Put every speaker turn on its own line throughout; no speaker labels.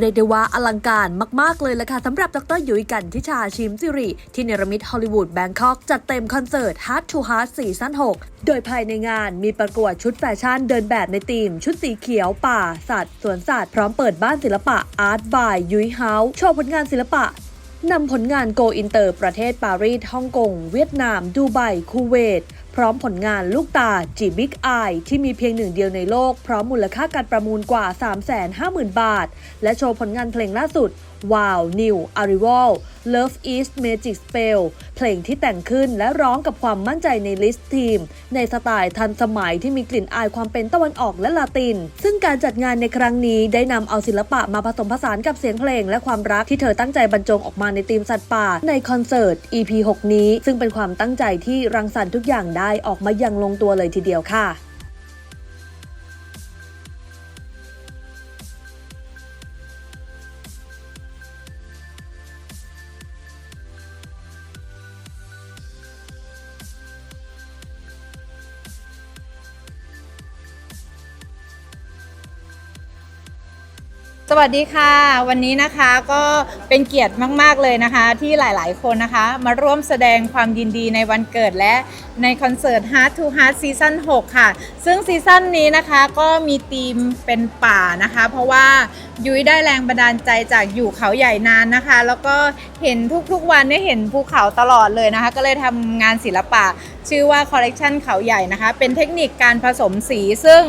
เรียกได้ว่าอลังการมาก ๆ เลยล่ะค่ะสำหรับดรยุ้ยกันทิชาชิมสิริ ที่เนรมิตฮอลลีวูดแบงคอกจัดเต็มคอนเสิร์ต Heart to Heart ซีซั่น6 โดยภายในงานมีประกวดชุดแฟชั่นเดินแบบในธีม ชุดสีเขียวป่า สัตว์สวนสัตว์พร้อมเปิดบ้านศิลปะ Art by ยุ้ยเฮาส์โชว์ผลงานศิลปะนำผลงานโกอินเตอร์ประเทศปารีสฮ่องกง เวียดนาม ดูไบคูเวตพร้อมผลงานลูกตาจีบิ๊กไอที่มีเพียงหนึ่งเดียวในโลก พร้อมมูลค่าการประมูลกว่า 350,000 บาท และโชว์ผลงานเพลงล่าสุด Wow New Arrival Love is Magic Spell เพลงที่แต่งขึ้นและร้องกับความมั่นใจในลิสต์ทีม ในสไตล์ทันสมัยที่มีกลิ่นอายความเป็นตะวันออกและลาติน ซึ่งการจัดงานในครั้งนี้ได้นำเอาศิลปะมาผสมผสานกับเสียงเพลงและความรักที่เธอตั้งใจบรรจงออกมาในธีมสัตว์ป่าในคอนเสิร์ต EP 6 นี้ ซึ่งเป็นความตั้งใจที่รังสรรค์ทุกอย่างได้ออกมาอย่างลงตัวเลยทีเดียวค่ะ
สวัสดีค่ะ วันนี้นะคะก็เป็นเกียรติมาก ๆ เลยนะคะ ที่หลาย ๆ คนนะคะ มาร่วมแสดงความยินดีในวันเกิดและในคอนเสิร์ต Heart to Heart ซีซั่น6ค่ะ ซึ่งซีซั่นนี้นะคะก็มีธีมเป็นป่านะคะ เพราะว่ายุ้ยได้แรงบันดาลใจจากอยู่เขาใหญ่นานนะคะ แล้วก็เห็นทุกๆวันได้เห็นภูเขาตลอดเลยนะคะ ก็เลยทำงานศิลปะ ชื่อว่าคอลเลกชันเขาใหญ่นะคะ เป็นเทคนิคการผสมสีซึ่ง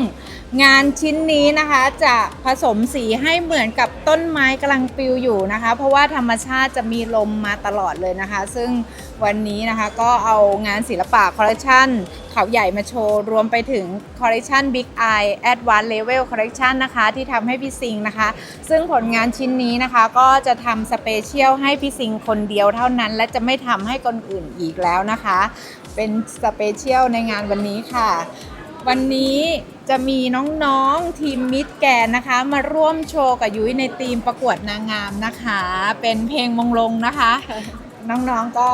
งานชิ้นนี้นะคะจะผสมสีให้เหมือนกับต้นไม้กำลังปลิวอยู่นะคะ เพราะว่าธรรมชาติจะมีลมมาตลอดเลยนะคะ ซึ่งวันนี้นะคะก็เอางานศิลปะคอลเลคชันเขาใหญ่มาโชว์ รวมไปถึงคอลเลคชัน Big Eye Advanced Level Collection นะคะ ที่ทำให้พี่ซิงนะคะ ซึ่งผลงานชิ้นนี้นะคะก็จะทำสเปเชียลให้พี่ซิงคนเดียวเท่านั้น และจะไม่ทำให้คนอื่นอีกแล้วนะคะ เป็นสเปเชียลในงานวันนี้ค่ะ วันนี้จะมีน้องๆทีมมิดแกนนะคะ มาร่วมโชว์กับยุ้ยในทีมประกวดนางงามนะคะ เป็นเพลงมงลงนะคะ น้องๆก็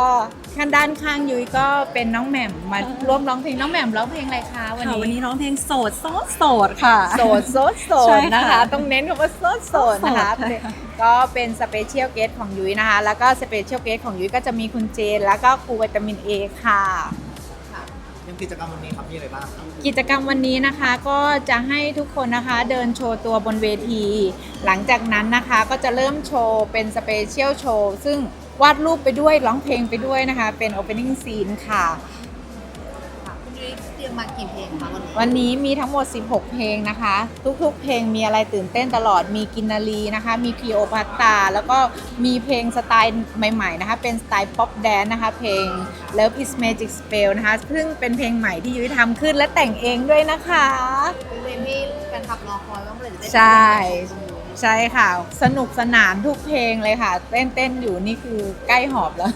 ข้างด้านข้างยุ้ยก็เป็นน้องแหม่มมาร่วมร้องเพลงน้องแหม่มร้องเพลงอะไรคะวัน
ค่ะ
นี้
วันนี้ร้องเพลงโสดโสดโสดค่ะ
โสดโสดโส
ใช่
ด
ค่ะ
นะคะ ต้องเน้นคำว่าโสดโสดนะคะ
โสดค่ะ
ก็เป็นสเปเชียลเกสของยุ้ยนะคะ แล้วก็สเปเชียลเกสของยุ้ยก็จะมีคุณเจน แล้วก็ครูวิตามินเอค่ะ
ยังกิจกรรมวันนี้ครับมีอะไรบ้างครับ
กิจกรรมวันนี้นะคะก็จะให้ทุกคนนะคะเดินโชว์ตัวบนเวที หลังจากนั้นนะคะก็จะเริ่มโชว์เป็นสเปเชียลโชว์ซึ่งวาดรูปไปด้วยร้องเพลงไปด้วยนะคะ เป็น opening scene ค่ะ
มมากี่เพลงคะวันนี้
วันนี้มีทั้งหมด 16 เพลงนะคะ ทุกๆ เพลงมีอะไรตื่นเต้นตลอดมีกินนารีนะคะ มีพีโอพัตตา แล้วก็มีเพลงสไตล์ใหม่ๆนะคะ เป็นสไตล์ป๊อปแดนนะคะ เพลง Love is Magic Spell นะคะ ซึ่งเป็นเพลงใหม่ที่ยุ้ยทำขึ้นและแต่งเองด้วยนะคะ
เป็นเพลงที่แฟนคลับรอคอยว่าเมื่อไหร่จะได้
ใช่
ฟังเพลงของคุณยุ้ย
ใช่ค่ะ สนุกสนานทุกเพลงเลยค่ะเต้นเต้นๆอยู่นี่คือใกล้หอบแล้ว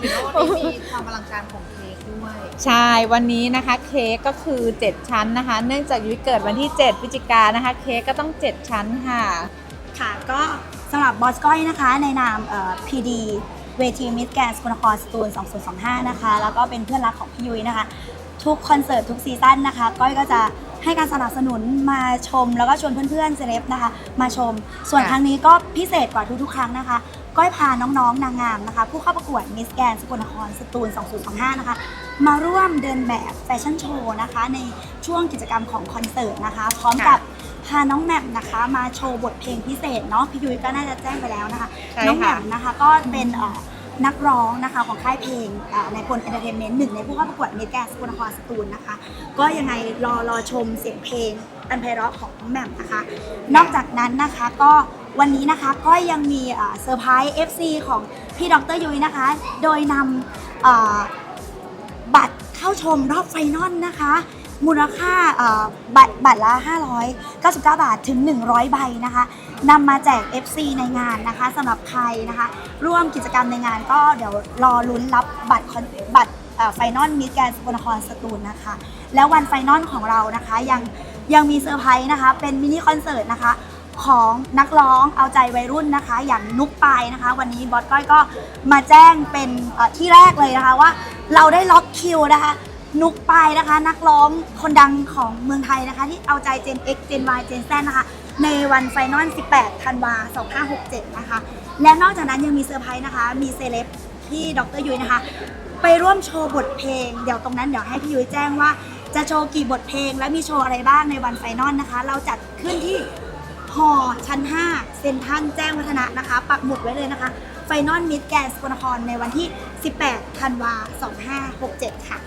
เห็นว่าวันนี้มีความอลังการของเค้ก ด้วย
ใช่ วันนี้นะคะเค้กก็คือ 7 ชั้นนะคะ เนื่องจากยุ้ยเกิดวันที่ 7พฤศจิกายนนะคะ เค้กก็ต้อง 7 ชั้นค่ะ
ค่ะ ก็สำหรับบอสก้อยนะคะ ในนามเอ่อ PD เวทีมิสแกนสกลนครสตูล2025 นะคะ แล้วก็เป็นเพื่อนรักของพี่ยุ้ยนะคะ ทุกคอนเสิร์ตทุกซีซั่นนะคะ ก้อยก็จะให้การสนับสนุนมาชมแล้วก็ชวนเพื่อนๆเซเลบนะคะ มาชม ส่วน
ค่ะ
ครั้งนี้ก็พิเศษกว่าทุกๆ ครั้งนะคะ ก้อยพาน้องๆ นางงามนะคะ ผู้เข้าประกวดมิสแกนสกลนครสตูล 2025 นะคะ มาร่วมเดินแบบแฟชั่นโชว์นะคะ ในช่วงกิจกรรมของคอนเสิร์ตนะคะ พร้อมกับพาน้องแหม่มนะคะมาโชว์บทเพลงพิเศษเนาะพี่ยุ้ยก็น่าจะแจ้งไปแล้วนะคะ
ใช่
น้องแหม่
ค่ะ
มนะคะก็เป็นเอ่อนักร้องนะคะของค่ายเพลงเอ่อในพลเอนเตอร์เทนเมนต์หนึ่งในผู้เข้าประกวดมิสแกรนด์สกลนครสตูลนะคะ ก็ยังไงรอรอชมเสียงเพลงอันไพเราะของน้องแหม่มนะคะ นอกจากนั้นนะคะก็ วันนี้นะคะก็ยังมีเซอร์ไพรส์ FC ของพี่ดรยุ้ยนะคะ โดยนำบัตรเข้าชมรอบไฟนอลนะคะ มูลค่าบัตรบัตรละ 599 บาทถึง 100 ใบนะคะนำมาแจก FC ในงานนะคะสำหรับใครนะคะ ร่วมกิจกรรมในงานก็เดี๋ยวรอลุ้นรับบัตรคอนบัตรไฟนอลมิสแกนสกลนครสตูลนะคะ แล้ววันไฟนอลของเรานะคะยังยังมีเซอร์ไพรส์นะคะ เป็นมินิคอนเสิร์ตนะคะ ของนักร้องเอาใจวัยรุ่นนะคะ อย่างนุกปายนะคะ วันนี้บอสก้อยก็มาแจ้งเป็นที่แรกเลยนะคะว่า เราได้ล็อกคิวนะคะ นุกปายนะคะ นักร้องคนดังของเมืองไทยนะคะ ที่เอาใจ Gen X Gen Y Gen Z นะคะ ในวันไฟนอล 18 ธันวา 2567 นะคะ และนอกจากนั้นยังมีเซอร์ไพรส์นะคะ มีเซเลบที่ดรยุ้ยนะคะ ไปร่วมโชว์บทเพลง เดี๋ยวตรงนั้นเดี๋ยวให้พี่ยุ้ยแจ้งว่าจะโชว์กี่บทเพลงและมีโชว์อะไรบ้างในวันไฟนอลนะคะ เราจัดขึ้นที่ หอชั้น 5 เซ็นทรัลแจ้งวัฒนะนะคะ ปักหมุดไว้เลยนะคะ ไฟนอลมิดแกนสกลนครในวันที่ 18 ธันวา 2567 ค่ะ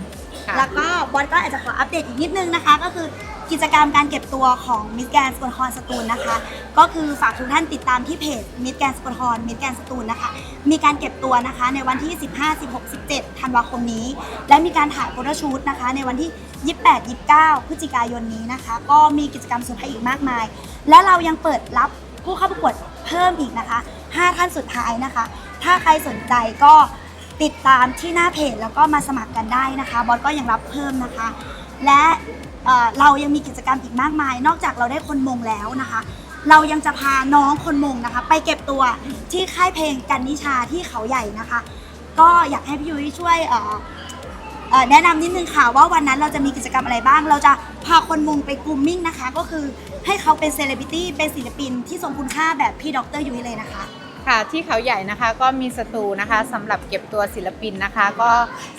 ค่ะ
แล้วก็บอสก็อาจจะขออัปเดตอีกนิดนึงนะคะ ก็คือกิจกรรมการเก็บตัวของมิสแกนสกลนครสตูลนะคะ ก็คือฝากทุกท่านติดตามที่เพจมิสแกนสกลนครมิสแกนสตูลนะคะ มีการเก็บตัวนะคะในวันที่ 15 16 17 ธันวาคมนี้ และมีการถ่ายโฟโต้ชูตนะคะ ในวันที่ 28 29 พฤศจิกายนนี้นะคะ ก็มีกิจกรรมเซอร์ไพรส์อีกมากมาย และเรายังเปิดรับผู้เข้าประกวดเพิ่มอีกนะคะ 5 ท่านสุดท้ายนะคะ ถ้าใครสนใจก็ติดตามที่หน้าเพจแล้วก็มาสมัครกันได้นะคะ บอสก็ยังรับเพิ่มนะคะ และเอ่อเรายังมีกิจกรรมอีกมากมาย นอกจากเราได้คนมงแล้วนะคะ เรายังจะพาน้องคนมงนะคะ ไปเก็บตัวที่ค่ายเพลงกันนิชาที่เขาใหญ่นะคะ ก็อยากให้พี่ยุ้ยช่วยเอ่อ เอ่อแนะนำนิดนึงค่ะว่าวันนั้นเราจะมีกิจกรรมอะไรบ้าง เราจะพาคนมุงไปกรูมมิ่งนะคะ ก็คือให้เขาเป็นเซเลบริตี้เป็นศิลปินที่ทรงคุณค่าแบบพี่ดรยุ้ยเลยนะคะ
ค่ะที่เขาใหญ่นะคะก็มีสตูนะคะสำหรับเก็บตัวศิลปินนะคะ ก็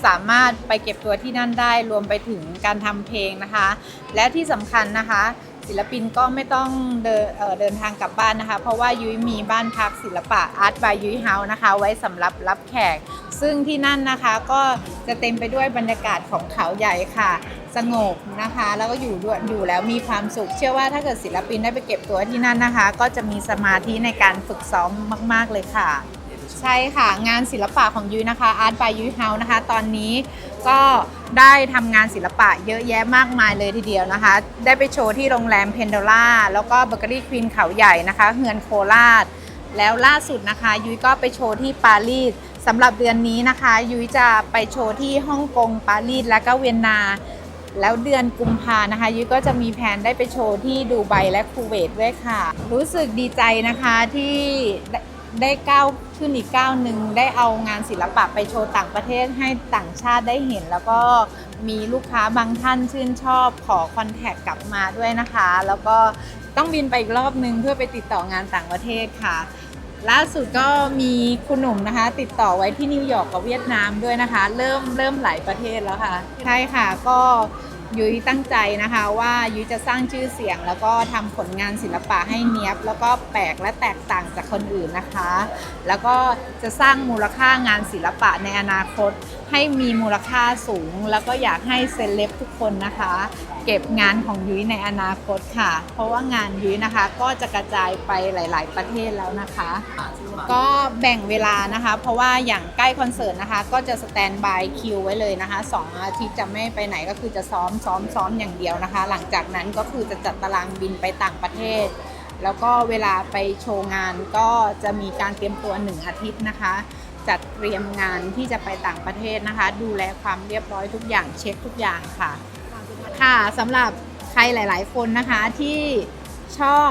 สามารถไปเก็บตัวที่นั่นได้รวมไปถึงการทำเพลงนะคะ และที่สำคัญนะคะ ศิลปินก็ไม่ต้องเดินเดินทางกลับบ้านนะคะ เพราะว่ายุ้ยมีบ้านพักศิลปะ Art by ยุ้ยเฮาส์นะคะ ไว้สำหรับรับแขก ซึ่งที่นั่นนะคะก็จะเต็มไปด้วยบรรยากาศของเขาใหญ่ค่ะ สงบนะคะ แล้วก็อยู่ด้วยอยู่แล้วมีความสุข เชื่อว่าถ้าเกิดศิลปินได้ไปเก็บตัวที่นั่นนะคะ ก็จะมีสมาธิในการฝึกซ้อมมาก ๆเลยค่ะ ใช่ค่ะ งานศิลปะของยุ้ยนะคะ Art by ยุ้ยเฮาส์นะคะ ตอนนี้ ก็ได้ทำงานศิลปะเยอะแยะมากมายเลยทีเดียวนะคะ ได้ไปโชว์ที่โรงแรมเพนโดล่าแล้วก็เบเกอรี่ควีนเขาใหญ่นะคะเฮือนโคราช แล้วล่าสุดนะคะ ยุ้ยก็ไปโชว์ที่ปารีสสำหรับเดือนนี้นะคะ ยุ้ยจะไปโชว์ที่ฮ่องกงปารีสและก็เวียนนา แล้วเดือนกุมภานะคะ ยุ้ยก็จะมีแผนได้ไปโชว์ที่ดูไบและคูเวตด้วยค่ะ รู้สึกดีใจนะคะที่ได้ได้ก้าว ขึ้นอีกก้าวหนึ่งได้เอางานศิลปะไปโชว์ต่างประเทศให้ต่างชาติได้เห็น แล้วก็มีลูกค้าบางท่านชื่นชอบขอคอนแทคกลับมาด้วยนะคะ แล้วก็ต้องบินไปอีกรอบนึงเพื่อไปติดต่องานต่างประเทศค่ะล่าสุดก็มีคุณหนุ่มนะคะ ติดต่อไว้ที่นิวยอร์กกับเวียดนามด้วยนะคะ เริ่มเริ่มหลายประเทศแล้วค่ะ ใช่ค่ะก็ ยุ้ยตั้งใจนะคะว่ายุ้ยจะสร้างชื่อเสียง แล้วก็ทำผลงานศิลปะให้เนี้ยบ แล้วก็แปลกและแตกต่างจากคนอื่นนะคะ แล้วก็จะสร้างมูลค่างานศิลปะในอนาคต ให้มีมูลค่าสูง แล้วก็อยากให้เซเลบทุกคนนะคะ เก็บงานของยุ้ยในอนาคตค่ะ เพราะว่างานยุ้ยนะคะก็จะกระจายไปหลาย ๆ ประเทศแล้วนะคะ ก็แบ่งเวลานะคะ เพราะว่าอย่างใกล้คอนเสิร์ตนะคะ ก็จะสแตนบายคิวไว้เลยนะคะสองอาทิตย์จะไม่ไปไหนก็คือจะซ้อมซ้อมซ้อมอย่างเดียวนะคะ หลังจากนั้นก็คือจะจัดตารางบินไปต่างประเทศ แล้วก็เวลาไปโชว์งานก็จะมีการเตรียมตัวหนึ่งอาทิตย์นะคะ จัดเตรียมงานที่จะไปต่างประเทศนะคะ ดูแลความเรียบร้อยทุกอย่างเช็คทุกอย่างค่ะค่ะสำหรับใครหลาย ๆ คนนะคะที่ชอบ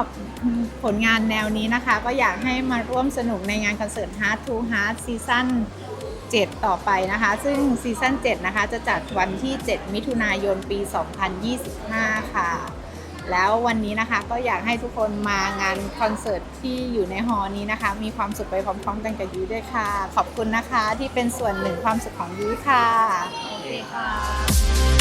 ผลงานแนวนี้นะคะ ก็อยากให้มาร่วมสนุกในงานคอนเสิร์ต Heart to Heart ซีซั่น7 ต่อไปนะคะ ซึ่งซีซั่น7นะคะ จะจัดวันที่ 7 มิถุนายนปี 2025 ค่ะ แล้ววันนี้นะคะก็อยากให้ทุกคนมางานคอนเสิร์ตที่อยู่ในฮอนี้นะคะ มีความสุขไปพร้อมๆกันกับยูด้วยค่ะ ขอบคุณนะคะที่เป็นส่วนหนึ่งความสุขของยูค่ะ โอเคค่ะ